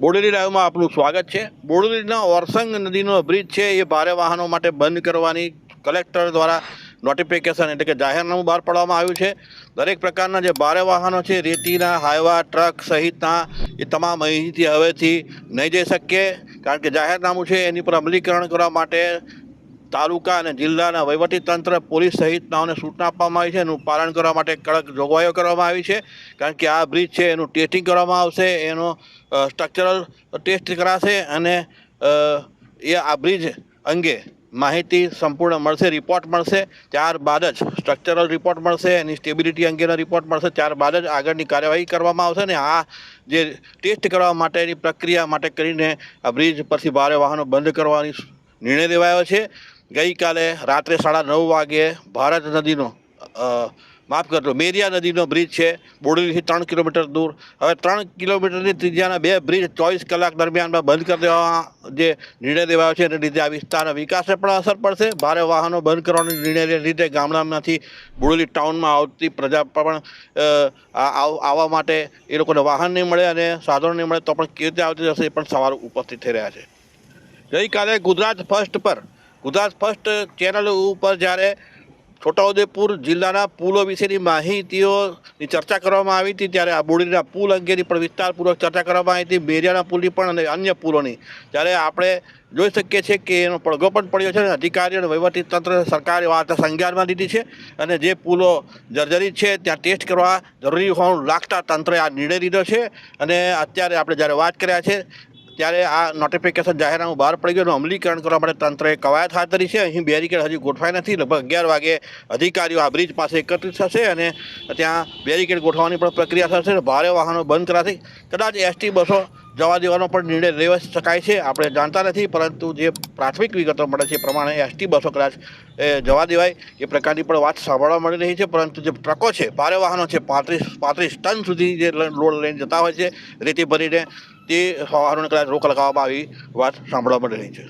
બોડેલી લાઈવમાં આપનું સ્વાગત છે. બોડેલીના ઓરસંગ નદીનો બ્રિજ છે, એ ભારે વાહનો માટે બંધ કરવાની કલેક્ટર દ્વારા નોટિફિકેશન એટલે કે જાહેરનામું બહાર પાડવામાં આવ્યું છે. દરેક પ્રકારના જે ભારે વાહનો છે, રેતીના, હાઈવા, ટ્રક સહિતના, એ તમામ અહીંથી હવેથી નહીં જઈ શકીએ. કારણ કે જાહેરનામું છે, એની પર અમલીકરણ કરવા માટે તાલુકા અને જિલ્લાના વહીવટી તંત્ર, પોલીસ સહિતનાઓને સૂચના આપવામાં આવી છે. એનું પાલન કરવા માટે કડક જોગવાઈઓ કરવામાં આવી છે. કારણ કે આ બ્રિજ છે, એનું ટેસ્ટિંગ કરવામાં આવશે, એનો સ્ટ્રક્ચરલ ટેસ્ટ કરાશે અને એ આ બ્રિજ અંગે માહિતી સંપૂર્ણ મળશે રિપોર્ટ મળશે. ત્યારબાદ જ સ્ટ્રક્ચરલ રિપોર્ટ મળશે, એની સ્ટેબિલિટી અંગેનો રિપોર્ટ મળશે. ત્યારબાદ જ આગળની કાર્યવાહી કરવામાં આવશે ને આ જે ટેસ્ટ કરવા માટેની પ્રક્રિયા માટે કરીને આ બ્રિજ પરથી ભારે વાહનો બંધ કરવાની નિર્ણય લેવાયો છે. ગઈકાલે રાત્રે સાડા નવ વાગે ભારત નદીનો માફ કરજો, મેરિયા નદીનો બ્રિજ છે. બોડેલીથી ત્રણ કિલોમીટર દૂર. હવે ત્રણ કિલોમીટરની ત્રિજ્યાના બે બ્રિજ ચોવીસ કલાક દરમિયાનમાં બંધ કરી દેવા જે નિર્ણય લેવાયો છે, એને લીધે આ વિસ્તારના વિકાસને પણ અસર પડશે. ભારે વાહનો બંધ કરવાનો નિર્ણયને લીધે ગામડામાંથી બોડેલી ટાઉનમાં આવતી પ્રજા પણ આવવા માટે એ લોકોને વાહન નહીં મળે અને સાધનો નહીં મળે તો પણ કેવી રીતે આવતી જશે એ પણ સવાલ ઉપસ્થિત થઈ રહ્યા છે. ગઈકાલે ગુજરાત ફર્સ્ટ પર ગુજરાત ફર્સ્ટ ચેનલ ઉપર જ્યારે છોટાઉદેપુર જિલ્લાના પુલો વિશેની માહિતીઓની ચર્ચા કરવામાં આવી હતી, ત્યારે આ બોડીના પુલ અંગેની પણ વિસ્તારપૂર્વક ચર્ચા કરવામાં આવી હતી, બેરિયાના પુલની પણ અને અન્ય પુલોની. ત્યારે આપણે જોઈ શકીએ છીએ કે એનો પડઘો પણ પડ્યો છે અને અધિકારીઓ અને વહીવટી તંત્ર સરકારે વાત સંજ્ઞાનમાં લીધી છે અને જે પુલો જર્જરિત છે, ત્યાં ટેસ્ટ કરવા જરૂરી હોવાનું લાગતા તંત્રે આ નિર્ણય લીધો છે અને અત્યારે આપણે જ્યારે વાત કર્યા છે ત્યારે આ નોટિફિકેશન જાહેરનામું બહાર પડી ગયું અમલીકરણ કરવા માટે તંત્રએ કવાયત હાથ ધરી છે. અહીં બેરિકેડ હજી ગોઠવાઈ નથી. લગભગ અગિયાર વાગે અધિકારીઓ આ બ્રિજ પાસે એકત્રિત થશે અને ત્યાં બેરિકેડ ગોઠવવાની પણ પ્રક્રિયા થશે ભારે વાહનો બંધ કરાશે. કદાચ એસટી બસો જવા દેવાનો પણ નિર્ણય લેવા શકાય છે. આપણે જાણતા નથી, પરંતુ જે પ્રાથમિક વિગતો મળે છે એ પ્રમાણે એસટી બસો કદાચ જવા દેવાય એ પ્રકારની પણ વાત સાંભળવા મળી રહી છે. પરંતુ જે ટ્રકો છે, ભારે વાહનો છે, પાંત્રીસ પાંત્રીસ ટન સુધી જે લોડ લઈને જતા હોય છે. રેતી ભરીને તે વાહનોને કદાચ રોક લગાવવામાં આવી વાત સાંભળવા મળી રહી છે.